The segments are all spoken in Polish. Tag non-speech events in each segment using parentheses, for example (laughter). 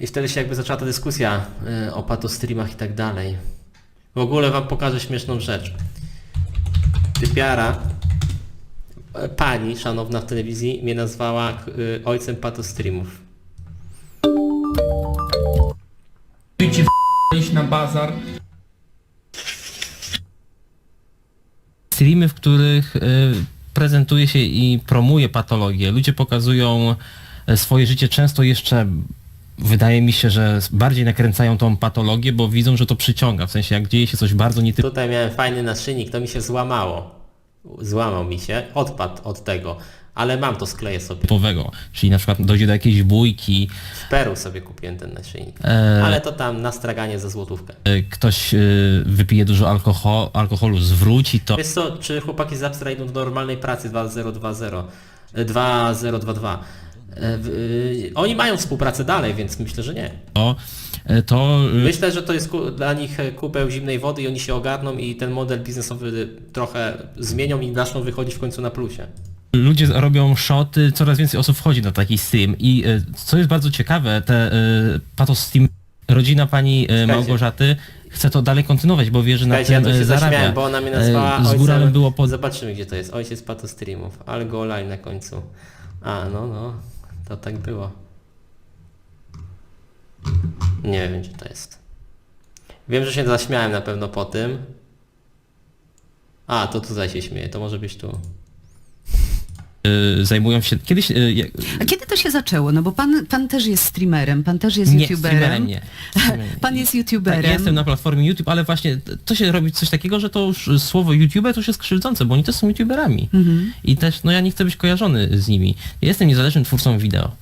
I wtedy się jakby zaczęła ta dyskusja y, o patostreamach i tak dalej. W ogóle wam pokażę śmieszną rzecz. Typiara, e, pani szanowna w telewizji mnie nazwała y, ojcem patostreamów. ci w iść na bazar. streamy, w których y, prezentuje się i promuje patologię. Ludzie pokazują e, swoje życie często jeszcze wydaje mi się, że bardziej nakręcają tą patologię, bo widzą, że to przyciąga. W sensie jak dzieje się coś bardzo nietypowego, Tutaj miałem fajny naszyjnik, to mi się złamało. Złamał mi się, odpadł od tego, ale mam to, skleję sobie. czyli na przykład dojdzie do jakiejś bójki, W Peru sobie kupiłem ten naszyjnik. e, Ale to tam na straganie za złotówkę. e, ktoś e, wypije dużo alkohol, alkoholu, zwróci to. Wiesz co, czy chłopaki z Upstra idą do normalnej pracy 2020, e, 2022? E, y, Oni mają współpracę dalej, więc myślę, że nie. e, to e, Myślę, że to jest dla nich e, kupeł zimnej wody i oni się ogarną i ten model biznesowy trochę zmienią i zaczną wychodzić w końcu na plusie. ludzie robią shoty, coraz więcej osób wchodzi na taki stream i e, co jest bardzo ciekawe, te e, patos stream, rodzina pani e, Małgorzaty chce to dalej kontynuować, bo wie, że na Słuchajcie, ja tym to się e, zarabia. bo ona mnie nazwała E, Z ojcem... było pod... Zobaczymy gdzie to jest. Ojciec patostreamów, ale go online na końcu. A, no, no, to tak było. Nie wiem gdzie to jest. Wiem, że się zaśmiałem na pewno po tym. A, to tutaj się śmieje, to może być tu. E, zajmują się... Kiedyś... jak- A kiedy to się zaczęło? No bo pan, pan też jest streamerem, pan też jest nie, youtuberem. streamerem nie. Streamerem (laughs) nie. Pan jest youtuberem. Tak, jestem na platformie YouTube, ale właśnie to się robi coś takiego, że to już słowo YouTuber to już jest krzywdzące, bo oni też są YouTuberami. Mhm. I też, no ja nie chcę być kojarzony z nimi. Ja jestem niezależnym twórcą wideo.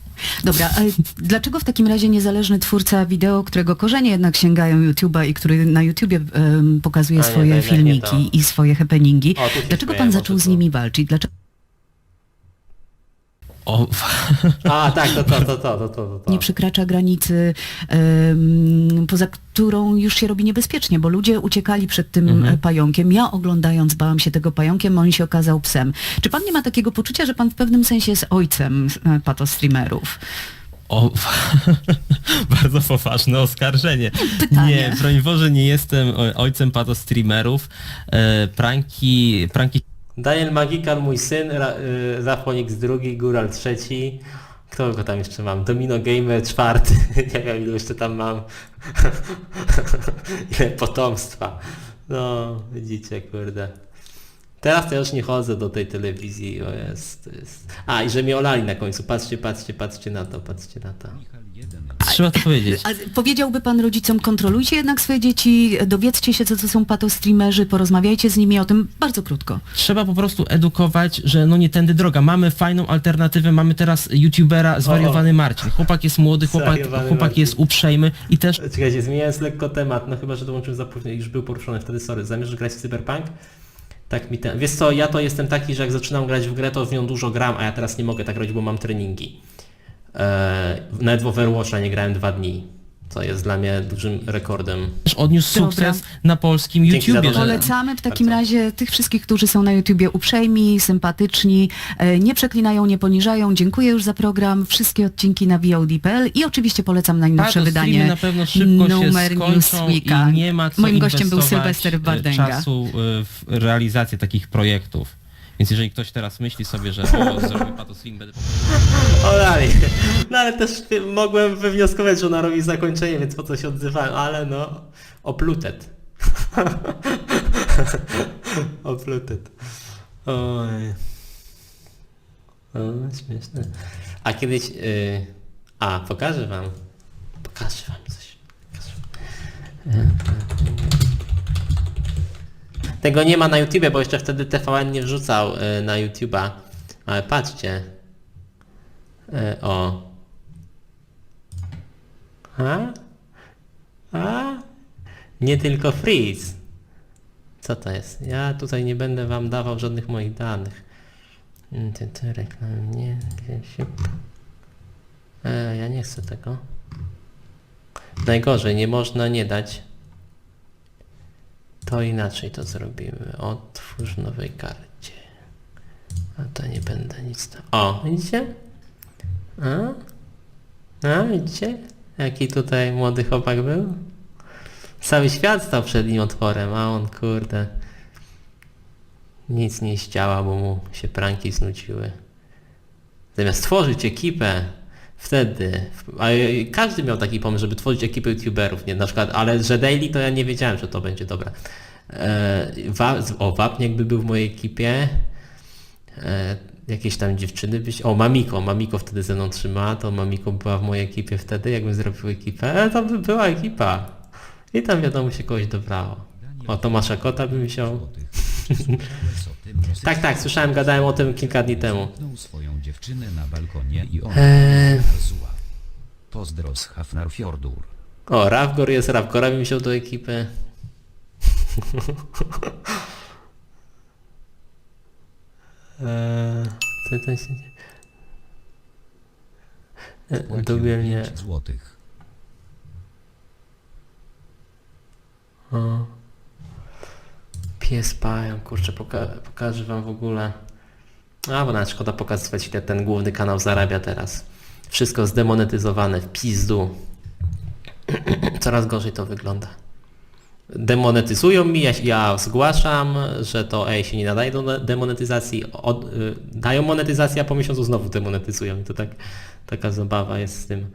Dobra, a dlaczego w takim razie niezależny twórca wideo, którego korzenie jednak sięgają YouTube'a i który na YouTubie em, pokazuje A nie, to swoje jednak nie filmiki i swoje happeningi, O, się dlaczego pan zaczął z nimi walczyć? Dlaczego O, A, tak, to to, to, to, to, to, to. nie przekracza granicy, poza którą już się robi niebezpiecznie, bo ludzie uciekali przed tym Mhm. e, pająkiem. Ja oglądając bałam się tego pająkiem, on się okazał psem. Czy pan nie ma takiego poczucia, że pan w pewnym sensie jest ojcem e, patostreamerów? o, (laughs) bardzo poważne oskarżenie. Pytanie. Nie, broń Boże, nie jestem ojcem patostreamerów. E, pranki, pranki Daniel Magikan, mój syn, Ra, y, Zafonix drugi, Góral trzeci. Kto go tam jeszcze mam? Domino Gamer czwarty. (laughs) Nie wiem ile jeszcze tam mam. (laughs) ile potomstwa. No, widzicie, kurde. Teraz to ja już nie chodzę do tej telewizji, o jest, jest. A, i że mnie olali na końcu. Patrzcie, patrzcie, patrzcie na to, patrzcie na to. Trzeba to powiedzieć. A powiedziałby pan rodzicom, kontrolujcie jednak swoje dzieci, dowiedzcie się, co to są patostreamerzy, porozmawiajcie z nimi o tym bardzo krótko. Trzeba po prostu edukować, że no nie tędy droga. Mamy fajną alternatywę, mamy teraz youtubera zwariowany Marcin. Chłopak jest młody, chłopak, Zwariowany chłopak Marcin. jest uprzejmy i też Czekajcie, zmieniając lekko temat, no chyba, że dołączyłem za późno i już był poruszony wtedy, sorry. Zamierzasz grać w Cyberpunk? Tak mi ten... Wiesz co, ja to jestem taki, że jak zaczynam grać w grę, to w nią dużo gram, a ja teraz nie mogę tak robić, bo mam treningi. Eee, nawet w Overwatcha nie grałem dwa dni, co jest dla mnie dużym rekordem. odniósł Dobra. sukces na polskim Dzięki za YouTubie. Polecamy w takim Bardzo. razie tych wszystkich, którzy są na YouTubie uprzejmi, sympatyczni, e, nie przeklinają, nie poniżają. Dziękuję już za program. Wszystkie odcinki na VOD.pl i oczywiście polecam najnowsze Pato wydanie streamy na pewno szybko się numer skończą Newsweeka. i nie ma co Moim gościem był inwestować, Sylwester e, Bardenga. czasu e, w realizację takich projektów. Więc jeżeli ktoś teraz myśli sobie, że (laughs) o, zrobię Pato Stream, będę O dalej. No ale też mogłem wywnioskować, że ona robi zakończenie, więc po co się odzywałem, ale no... Oplutet. (laughs) Oplutet. Oj. O, śmieszne. A kiedyś... y, A, pokażę wam. Pokażę wam coś. Pokażę. Tego nie ma na YouTubie, bo jeszcze wtedy TVN nie wrzucał y, na YouTube'a. Ale patrzcie. E, o. A? A? Nie tylko freeze. Co to jest? Ja tutaj nie będę wam dawał żadnych moich danych. Ty, ty reklam, nie. E, ja nie chcę tego. Najgorzej, nie można nie dać. To inaczej to zrobimy. Otwórz nowej karcie. A to nie będę nic tam. O, widzicie? A? A, widzicie? Jaki tutaj młody chłopak był? Cały świat stał przed nim otworem, a on kurde nic nie zdziała, bo mu się pranki znudziły. Zamiast tworzyć ekipę, wtedy, a każdy miał taki pomysł, żeby tworzyć ekipę youtuberów, nie, na przykład, ale że daily to ja nie wiedziałem, że to będzie dobre. E, wa, o, Wapniak by był w mojej ekipie, e, jakieś tam dziewczyny byś, o Mamiko, Mamiko wtedy ze mną trzymała, to Mamiko była w mojej ekipie wtedy, jakbym zrobił ekipę, e, to by była ekipa. I tam wiadomo się kogoś dobrało. O, Tomasza Kota bym wziął. (laughs) Tak, tak, słyszałem, gadałem o tym kilka dni temu. Swoją dziewczynę na balkonie i ona Eee. Pozdro z Hafnarfjordur. O, Ravgor jest, Ravgora bym wziął do ekipy. (laughs) eee, co to się dzieje? E, Płacił Dogłębnie. 5 złotych. O. Pies pają, kurczę, poka pokażę wam w ogóle. A, bo nawet szkoda pokazywać, ile ten główny kanał zarabia teraz. Wszystko zdemonetyzowane, w pizdu. (clears throat) Coraz gorzej to wygląda. Demonetyzują mi, ja, ja zgłaszam, że to ej, się nie nadaje do demonetyzacji, od, y, dają monetyzację, a po miesiącu znowu demonetyzują. I to tak, taka zabawa jest z tym.